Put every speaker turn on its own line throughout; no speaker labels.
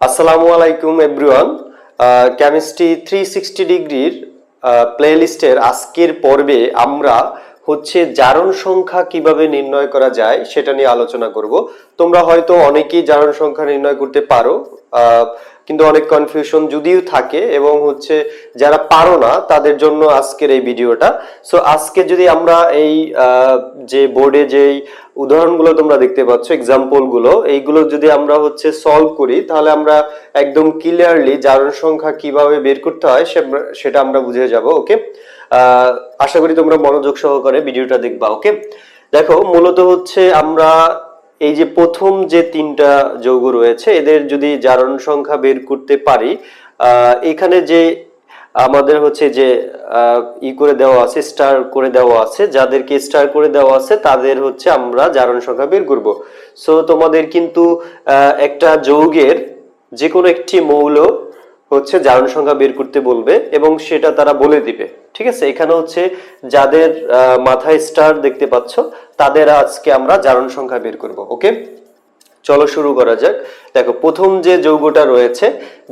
আসসালামু আলাইকুম everyone chemistry three sixty ডিগ্রির প্লেলিস্টের আজকের পর্বে আমরা হচ্ছে জারণ সংখ্যা কীভাবে নির্ণয় করা যায় সেটা নিয়ে আলোচনা করব। তোমরা হয়তো অনেকেই জারণ সংখ্যা নির্ণয় করতে পারো। কিন্তু অনেক কনফিউশন যদিও থাকে এবং হচ্ছে যারা পারো না, তাদের জন্য আজকের এই ভিডিওটা। সো আজকে যদি আমরা এই যে বোর্ডে যেই উদাহরণগুলো তোমরা দেখতে পাচ্ছ এক্সাম্পলগুলো এইগুলো যদি আমরা হচ্ছে সলভ করি, তাহলে আমরা একদম ক্লিয়ারলি জারণ সংখ্যা কীভাবে বের করতে হয় সেটা আমরা বুঝে যাব ওকে আশা করি তোমরা মনোযোগ সহকারে ভিডিওটা দেখবা ওকে দেখো, মূলত হচ্ছে আমরা এই যে প্রথম যে তিনটা যৌগ রয়েছে, এদের যদি জারণ সংখ্যা বের করতে পারি এখানে যে আমাদের হচ্ছে যে ই করে দেওয়া আছে স্টার করে দেওয়া আছে, যাদেরকে স্টার করে দেওয়া আছে, তাদের হচ্ছে আমরা জারণ সংখ্যা বের করব। সো তোমাদের কিন্তু একটা যৌগের যে কোনো একটি মৌল হচ্ছে জারণ সংখ্যা বের করতে বলবে এবং সেটা তারা বলে দিবে। ঠিক আছে? এখানে হচ্ছে যাদের মাথায় স্টার দেখতে পাচ্ছ, তাদের আজকে আমরা জারণ সংখ্যা বের করব ওকে চলো শুরু করা যাক। দেখো, প্রথম যে যৌগটা রয়েছে,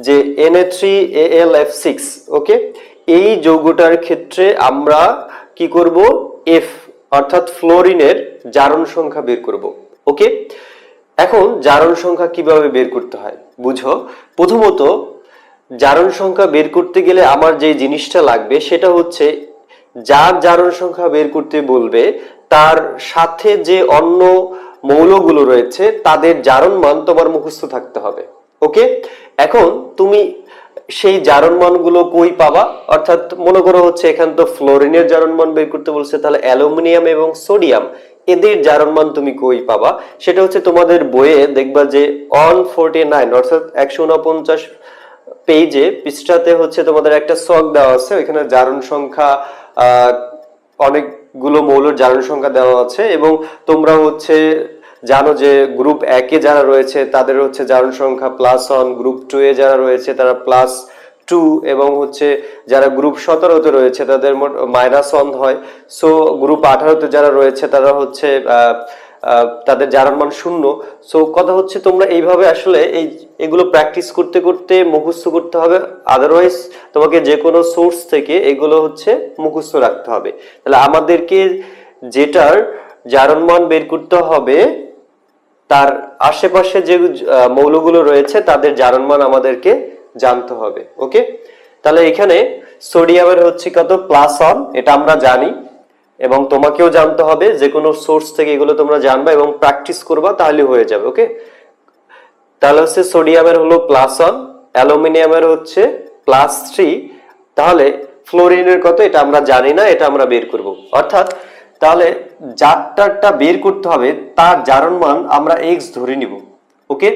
যে Na3AlF6 ওকে এই যৌগটার ক্ষেত্রে আমরা কি করব? এফ অর্থাৎ ফ্লোরিনের জারণ সংখ্যা বের করব ওকে এখন জারণ সংখ্যা কীভাবে বের করতে হয়? বুঝো? প্রথমত জারণ সংখ্যা বের করতে গেলে আমার যে জিনিসটা লাগবে সেটা হচ্ছে যার জারণ সংখ্যা বের করতে বলবে, তার সাথে যে অন্য মৌলগুলো রয়েছে, তাদের জারণ মান তোমার মুখস্থ থাকতে হবে। ওকে? এখন তুমি সেই জারণ মানগুলো কই পাবা? অর্থাৎ মনে করো হচ্ছে এখান তো ফ্লোরিনের জারণ মান বের করতে বলছে, তাহলে অ্যালুমিনিয়াম এবং সোডিয়াম, এদের জারণ মান তুমি কই পাবা? সেটা হচ্ছে তোমাদের বইয়ে দেখবা যে অন ফোরটি নাইন অর্থাৎ একশো উনপঞ্চাশ পেজে, পৃষ্ঠাতে হচ্ছে তোমাদের একটা শখ দেওয়া আছে, ওইখানে জারণ সংখ্যা অনেকগুলো মৌলের জারণ সংখ্যা দেওয়া আছে এবং তোমরা হচ্ছে জানো যে গ্রুপ একে যারা রয়েছে, তাদের হচ্ছে জারণ সংখ্যা plus one group two A যারা রয়েছে, তারা প্লাস টু এবং হচ্ছে যারা গ্রুপ সতেরোতে রয়েছে, তাদের মোট মাইনাস ওয়ান হয়। সো গ্রুপ আঠারোতে যারা রয়েছে, তারা হচ্ছে তাদের জারণ মান শূন্য। সো কথা হচ্ছে তোমরা এইভাবে আসলে এই এগুলো প্র্যাকটিস করতে করতে মুখস্থ করতে হবে। আদারওয়াইজ তোমাকে যে কোনো সোর্স থেকে এগুলো হচ্ছে মুখস্থ রাখতে হবে। তাহলে আমাদেরকে যেটার জারণ মান বের করতে হবে, তার আশেপাশে যে মৌলগুলো রয়েছে, তাদের জারণ মান আমাদেরকে জানতে হবে। ওকে তাহলে এখানে সোডিয়ামের হচ্ছে কত? প্লাস অন এটা আমরা জানি। এবং তোমাকেও জানতে হবে যে কোনো সোর্স থেকে এগুলো তোমরা জানবা এবং প্র্যাকটিস করবা, তাহলে হয়ে যাবে ওকে তাহলে হচ্ছে সোডিয়ামের হলো প্লাস ওয়ান অ্যালুমিনিয়ামের হচ্ছে প্লাস থ্রি তাহলে ফ্লোরিনের কত? এটা আমরা জানি না, এটা আমরা বের করব। অর্থাৎ, তাহলে যারটারটা বের করতে হবে, তার জারণ মান আমরা এক্স ধরে নিব ওকে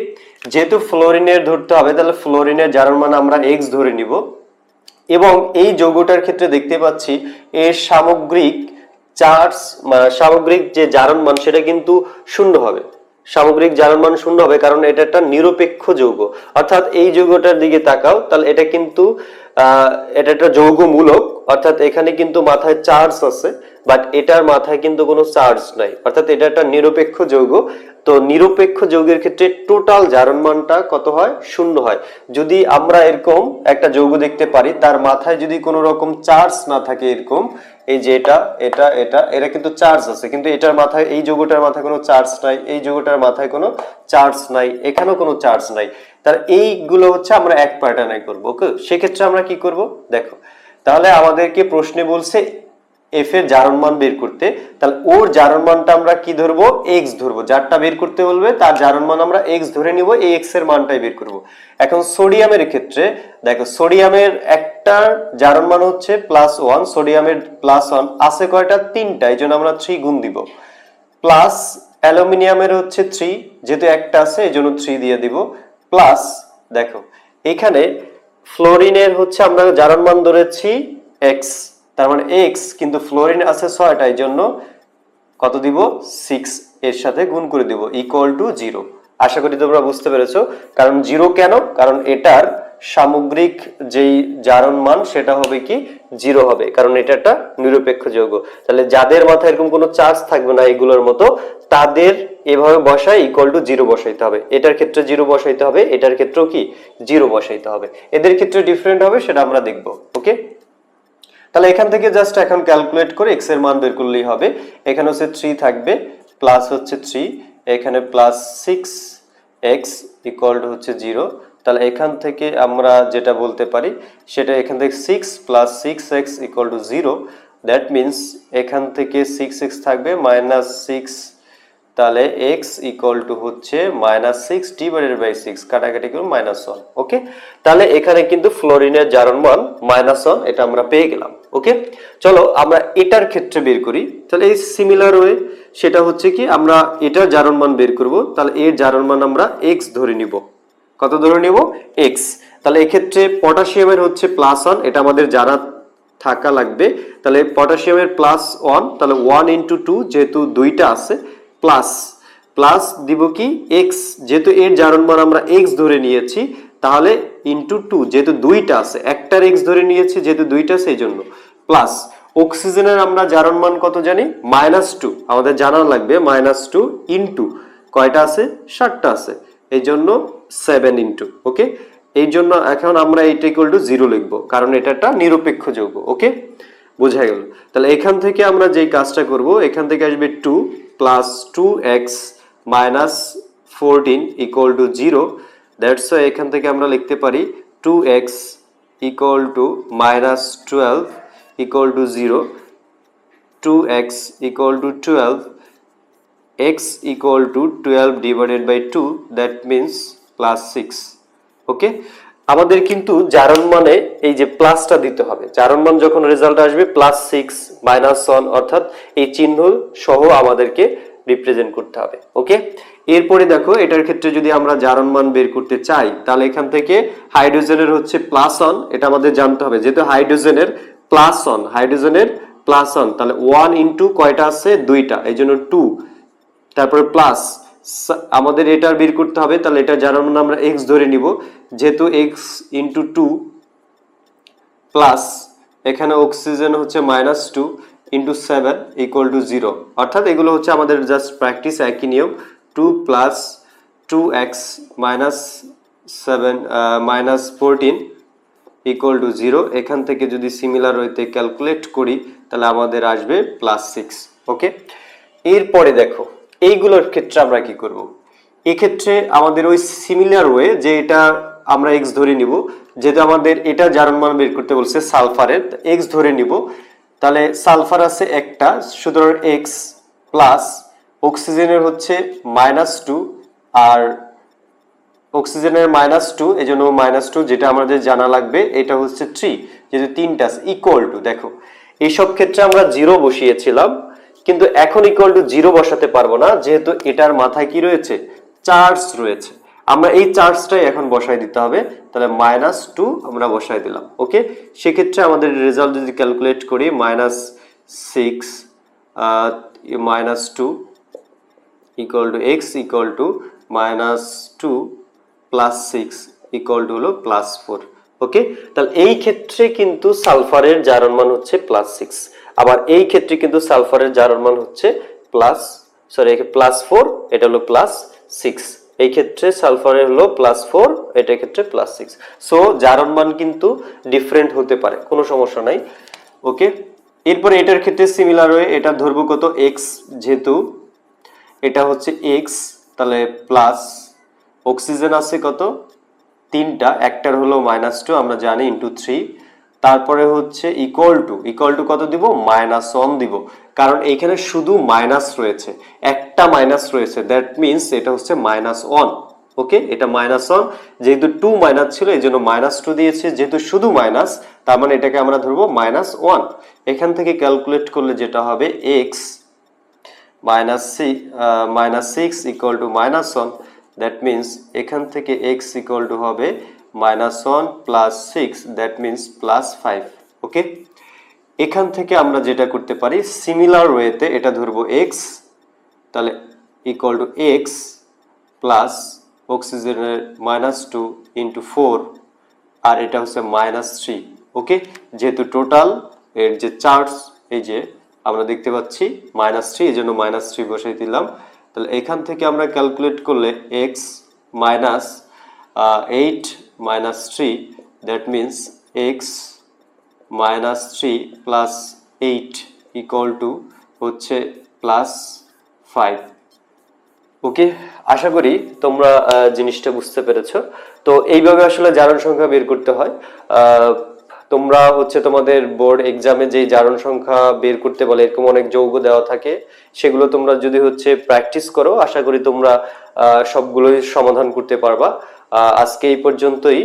যেহেতু ফ্লোরিনের ধরতে হবে, তাহলে ফ্লোরিনের জারণ মান আমরা এক্স ধরে নিব। এবং এই যৌগটার ক্ষেত্রে দেখতে পাচ্ছি, এর সামগ্রিক চার্জ সামগ্রিক যে জারণ মান সেটা কিন্তু শূন্য হবে। সামগ্রিক জারণ মান শূন্য হবে কারণ এটা একটা নিরপেক্ষ যৌগ। অর্থাৎ এই যৌগটার দিকে তাকাও, তাহলে এটা কিন্তু এটা একটা যৌগমূলক, অর্থাৎ এখানে কিন্তু মাথায় চার্জ আছে বাট এটার মাথায় কিন্তু কোনো চার্জ নাই। অর্থাৎ এটা একটা নিরপেক্ষ যৌগ। তো নিরপেক্ষ যৌগের ক্ষেত্রে টোটাল জারণ মানটা কত হয়? শূন্য হয়। যদি আমরা এরকম একটা যৌগ দেখতে পারি, তার মাথায় যদি কোনো রকম চার্জ না থাকে এরকম এই যে এটা এটা এটা এরা কিন্তু চার্জ আছে। কিন্তু এটার মাথায়, এই যৌগটার মাথায় কোনো চার্জ নাই, এই যৌগটার মাথায় কোনো চার্জ নাই, এখানেও কোনো চার্জ নাই। তার এইগুলো হচ্ছে আমরা এক প্যাটার্নে করব ওকে সেক্ষেত্রে আমরা কি করব? দেখো, তাহলে আমাদেরকে প্রশ্নে বলছে এফ এর জারণ মান বের করতে, তাহলে ওর জারণ মানটা আমরা কি ধরবো? এক্স ধরবো। যারটা বের করতে বলবে, তার জারণ মান আমরা এক্স ধরে নিব এই এক্সের মানটাই বের করব। এখন সোডিয়ামের ক্ষেত্রে, দেখো সোডিয়ামের একটা জারণ মান হচ্ছে প্লাস ওয়ান সোডিয়ামের প্লাস ওয়ান আছে কয়টা? তিনটা, এই জন্য আমরা থ্রি গুণ দিব। প্লাস অ্যালুমিনিয়ামের হচ্ছে থ্রি যেহেতু একটা আছে, এই জন্য থ্রি দিয়ে দিব। প্লাস দেখো, এখানে ফ্লোরিনের হচ্ছে আমরা জারণ মান ধরেছি এক্স তার মানে এক্স কিন্তু ফ্লোরিন আছে ছয়টা এই জন্য কত দিব? সিক্স এর সাথে গুণ করে দিব ইকুয়াল টু জিরো আশা করি তোমরা বুঝতে পেরেছ, কারণ জিরো কেন? কারণ এটার সামগ্রিক যেই জারণ মান, সেটা হবে কি? জিরো হবে, কারণ এটা একটা নিরপেক্ষ যৌগ। তাহলে যাদের মাথায় এরকম কোনো চার্জ থাকবে না এগুলোর মতো, তাদের এভাবে বসায় ইকুয়াল টু জিরো বসাইতে হবে। এটার ক্ষেত্রে জিরো বসাইতে হবে, এটার ক্ষেত্রেও কি? জিরো বসাইতে হবে। এদের ক্ষেত্রে ডিফারেন্ট হবে, সেটা আমরা দেখব ওকে তাহলে এখান থেকে জাস্ট এখন ক্যালকুলেট করে এক্সের মান বের করলেই হবে। এখানে হচ্ছে থ্রি থাকবে প্লাস হচ্ছে থ্রি এখানে প্লাস সিক্স এক্স ইকল হচ্ছে জিরো তাহলে এখান থেকে আমরা যেটা বলতে পারি, সেটা এখান থেকে six plus six x equal to zero that means এখান থেকে সিক্স এক্স থাকবে মাইনাস সিক্স তাহলে এক্স ইকুয়াল টু হচ্ছে minus six divided by six কাটাকাটি করে মাইনাস ওয়ান ওকে তাহলে এখানে কিন্তু ফ্লোরিনের জারণ মান মাইনাস ওয়ান এটা আমরা পেয়ে গেলাম ওকে চলো আমরা এটার ক্ষেত্রে বের করি, তাহলে এই সিমিলার ওয়ে সেটা হচ্ছে কি আমরা এটার জারণ মান বের করব, তাহলে এর জারণ মান আমরা এক্স ধরে নিব, কত ধরে নিব? এক্স তাহলে এক্ষেত্রে পটাশিয়ামের হচ্ছে প্লাস ওয়ান এটা আমাদের জানা থাকা লাগবে, তাহলে পটাশিয়ামের প্লাস ওয়ান তাহলে ওয়ান ইন্টু টু যেহেতু দুইটা আছে প্লাস প্লাস দিব কি এক্স যেহেতু এর জারণ মান আমরা এক্স ধরে নিয়েছি, তাহলে ইন্টু টু যেহেতু দুইটা আছে, একটার এক্স ধরে নিয়েছি, যেহেতু দুইটা এই জন্য প্লাস অক্সিজেনের আমরা জারণ মান কত জানি? মাইনাস টু আমাদের জানা লাগবে মাইনাস টু ইন্টু কয়টা আছে? ষাটটা আছে এই জন্য সেভেন ইন্টু ওকে এই জন্য এখন আমরা এইটা ইকুয়াল টু জিরো লিখব, কারণ এটা একটা নিরপেক্ষ যৌগ ওকে বোঝা গেল। তাহলে এখান থেকে আমরা যেই কাজটা করব, এখান থেকে আসবে two plus two x minus fourteen equal to zero that's এখান থেকে আমরা লিখতে পারি two x equal to minus twelve equal to zero two x equal to twelve x equal to 12 divided by 2 that means plus 6 okay আমাদের কিন্তু জারণ মানে এই যে প্লাসটা দিতে হবে। জারণ মান যখন রেজাল্ট আসবে প্লাস সিক্স মাইনাস ওয়ান অর্থাৎ এই চিহ্ন সহ আমাদেরকে রিপ্রেজেন্ট করতে হবে ওকে এরপরে দেখো, এটার ক্ষেত্রে যদি আমরা জারণ মান বের করতে চাই, তাহলে এখান থেকে হাইড্রোজেনের হচ্ছে প্লাস অন এটা আমাদের জানতে হবে। যেহেতু হাইড্রোজেনের প্লাস অন হাইড্রোজেনের প্লাস অন তাহলে ওয়ান ইন্টু কয়টা আছে? দুইটা এই জন্য টু তারপরে প্লাস আমাদের এটার বের করতে হবে, তাহলে এটা যার মানে আমরা এক্স ধরে নিব, যেহেতু এক্স ইন্টু টু প্লাস এখানে অক্সিজেন হচ্ছে minus two into seven equal to zero অর্থাৎ এগুলো হচ্ছে আমাদের জাস্ট প্র্যাকটিস একই নিয়ম two plus two x minus seven minus fourteen equal to zero এখান থেকে যদি সিমিলার হইতে ক্যালকুলেট করি, তাহলে আমাদের আসবে প্লাস সিক্স ওকে এরপরে দেখো এইগুলোর ক্ষেত্রে আমরা কি করব? এক্ষেত্রে আমাদের ওই সিমিলার ওয়ে যে এটা আমরা এক্স ধরে নিব, যেহেতু আমাদের এটা জারণ মান বের করতে বলছে সালফারের এক্স ধরে নিব। তাহলে সালফার আছে একটা, সুতরাং এক্স প্লাস অক্সিজেনের হচ্ছে মাইনাস টু আর অক্সিজেনের মাইনাস টু এই জন্য মাইনাস টু যেটা আমাদের জানা লাগবে, এটা হচ্ছে থ্রি যেহেতু তিনটা ইকুয়াল টু দেখো। এইসব ক্ষেত্রে আমরা জিরো বসিয়েছিলাম। কিন্তু এখন ইকুয়াল টু জিরো বসাতে পারব না, যেহেতু এটার মাথায় কি রয়েছে? চার্জ রয়েছে। আমরা এই চার্জটাই এখন বসাই দিতে হবে, তাহলে মাইনাস টু আমরা বসাই দিলাম ওকে সেক্ষেত্রে আমাদের রেজাল্ট যদি ক্যালকুলেট করি minus six minus two equal to x equal to minus two plus six equal to হলো প্লাস ফোর ওকে তাহলে এই ক্ষেত্রে কিন্তু সালফারের জারণ মান হচ্ছে প্লাস সিক্স আবার এই ক্ষেত্রে কিন্তু সালফারের জারণ মান হচ্ছে প্লাস সরি প্লাস ফোর এটা হলো প্লাস সিক্স এই ক্ষেত্রে সালফারের হলো প্লাস ফোর এটা ক্ষেত্রে প্লাস সিক্স সো জারণ মান কিন্তু ডিফারেন্ট হতে পারে, কোনো সমস্যা নাই। ওকে এরপরে এটার ক্ষেত্রে সিমিলার হয়ে এটা ধরবো কত? এক্স যেহেতু, এটা হচ্ছে এক্স তাহলে প্লাস অক্সিজেন আছে কত? তিনটা, একটার হলো মাইনাস টু আমরা জানি ইন্টু থ্রি তারপরে হচ্ছে ইকুয়াল টু ইকুয়াল টু কত দিব? মাইনাস ওয়ান দিব। কারণ এখানে শুধু মাইনাস রয়েছে। একটা মাইনাস রয়েছে। দ্যাট মিনস এটা হচ্ছে মাইনাস ওয়ান ওকে এটা মাইনাস ওয়ান যেহেতু টু মাইনাস ছিল, এই জন্য মাইনাস টু দিয়েছে। যেহেতু শুধু মাইনাস তার মানে এটাকে আমরা ধরবো মাইনাস ওয়ান এখান থেকে ক্যালকুলেট করলে যেটা হবে x minus six minus six equal to minus one that means এখান থেকে এক্স ইকুয়াল টু হবে minus one plus six that means plus five okay এখান থেকে আমরা যেটা করতে পারি সিমিলার ওয়েতে এটা ধরবো এক্স তাহলে ইকুয়াল টু এক্স প্লাস অক্সিজেনের মাইনাস টু ইন্টু ফোর আর এটা হচ্ছে মাইনাস থ্রি ওকে যেহেতু টোটাল এর যে চার্টস এই যে আমরা দেখতে পাচ্ছি মাইনাস থ্রি এই জন্য মাইনাস থ্রি বসাই দিলাম। তাহলে এখান থেকে আমরা ক্যালকুলেট করলে x minus eight minus three that means x minus three plus eight equal to হচ্ছে প্লাস ফাইভ ওকে আশা করি তোমরা জিনিসটা বুঝতে পেরেছ। তো এইভাবে আসলে জারণ সংখ্যা বের করতে হয়। তোমরা হচ্ছে তোমাদের বোর্ড এক্সামে যে জারণ সংখ্যা বের করতে বলে, এরকম অনেক যৌগ দেওয়া থাকে, সেগুলো তোমরা যদি হচ্ছে প্র্যাকটিস করো, আশা করি তোমরা সবগুলোই সমাধান করতে পারবা। আজকে এই পর্যন্তই।